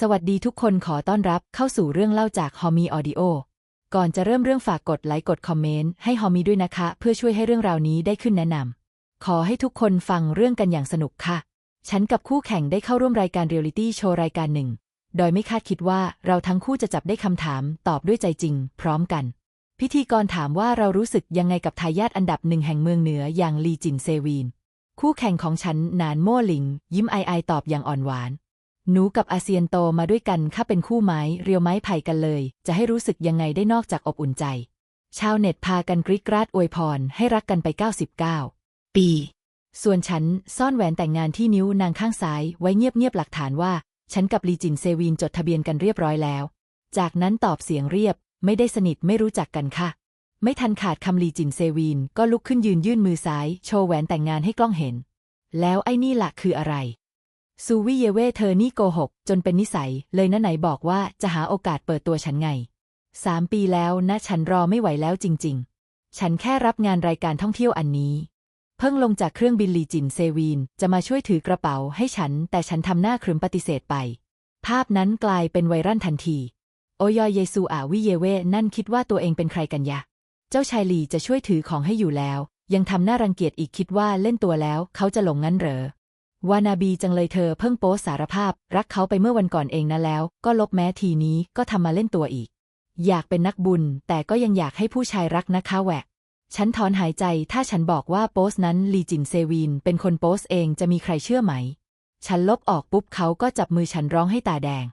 สวัสดีทุกคนขอต้อนรับเข้าสู่เรื่องเล่าจากฮอมีออดิโอ ก่อนจะเริ่มเรื่องฝากกดไลค์กดคอมเมนต์ให้ฮอมีด้วยนะคะ เพื่อช่วยให้เรื่องราวนี้ได้ขึ้นแนะนำ ขอให้ทุกคนฟังเรื่องกันอย่างสนุกค่ะ ฉันกับคู่แข่งได้เข้าร่วมรายการเรียลิตี้โชว์รายการหนึ่ง โดยไม่คาดคิดว่าเราทั้งคู่จะจับได้คำถามตอบด้วยใจจริง พร้อมกัน พิธีกรถามว่าเรารู้สึกยังไงกับทายาทอันดับหนึ่งแห่งเมืองเหนืออย่างลีจินเซวีน คู่แข่งของฉันนานโม่หลิง ยิ้มไอไอตอบอย่างอ่อนหวาน หนูกับอาเซียนโตมาด้วยกันข้าเป็นคู่ไม้เรียวไม้ไผ่กันเลย จะให้รู้สึกยังไงได้นอกจากอบอุ่นใจ ชาวเน็ตพากันกริกราดอวยพรให้รักกันไป 99 ปี ส่วนฉันซ่อนแหวนแต่งงานที่นิ้วนางข้างซ้ายไว้เงียบๆหลักฐานว่า ฉันกับลีจินเซวีนจดทะเบียนกันเรียบร้อยแล้ว จากนั้นตอบเสียงเรียบ ไม่ได้สนิทไม่รู้จักกันค่ะ ไม่ทันขาดคำลีจินเซวีนก็ลุกขึ้นยืนยื่นมือซ้าย โชว์แหวนแต่งงานให้กล้องเห็น แล้วไอ้นี่ละคืออะไร ซูวิเยเว่เธอนี่โกหก จนเป็นนิสัย เลยนะไหนบอกว่าจะหาโอกาสเปิดตัวฉันไงสามปีแล้วนะฉันรอไม่ไหวแล้วจริง ๆ ฉันแค่รับงานรายการท่องเที่ยวอันนี้ เพิ่งลงจากเครื่องบินลีจินเซวีน จะมาช่วยถือกระเป๋าให้ฉัน แต่ฉันทำหน้าครึมปฏิเสธไป ภาพนั้นกลายเป็นไวรัลทันที โอยอยเยซูอาวิเยเวนั่นคิดว่าตัวเองเป็นใครกันยะ เจ้าชายลีจะช่วยถือของให้อยู่แล้ว ยังทำหน้ารังเกียจอีกคิดว่าเล่นตัวแล้ว เขาจะหลงงั้นเหรอ วานาบีจังเลยเธอเพิ่งโพสสารภาพ รักเขาไปเมื่อวันก่อนเองนะแล้ว ก็ลบแม้ทีนี้ก็ทำมาเล่นตัวอีก อยากเป็นนักบุญ แต่ก็ยังอยากให้ผู้ชายรักนะคะแหวกฉันถอนหายใจถ้าฉันบอกว่าโพสนั้นลีจินเซวีนเป็นคนโพสเองจะมีใครเชื่อไหม ฉันลบออกปุ๊บเขาก็จับมือฉันร้องให้ตาแดง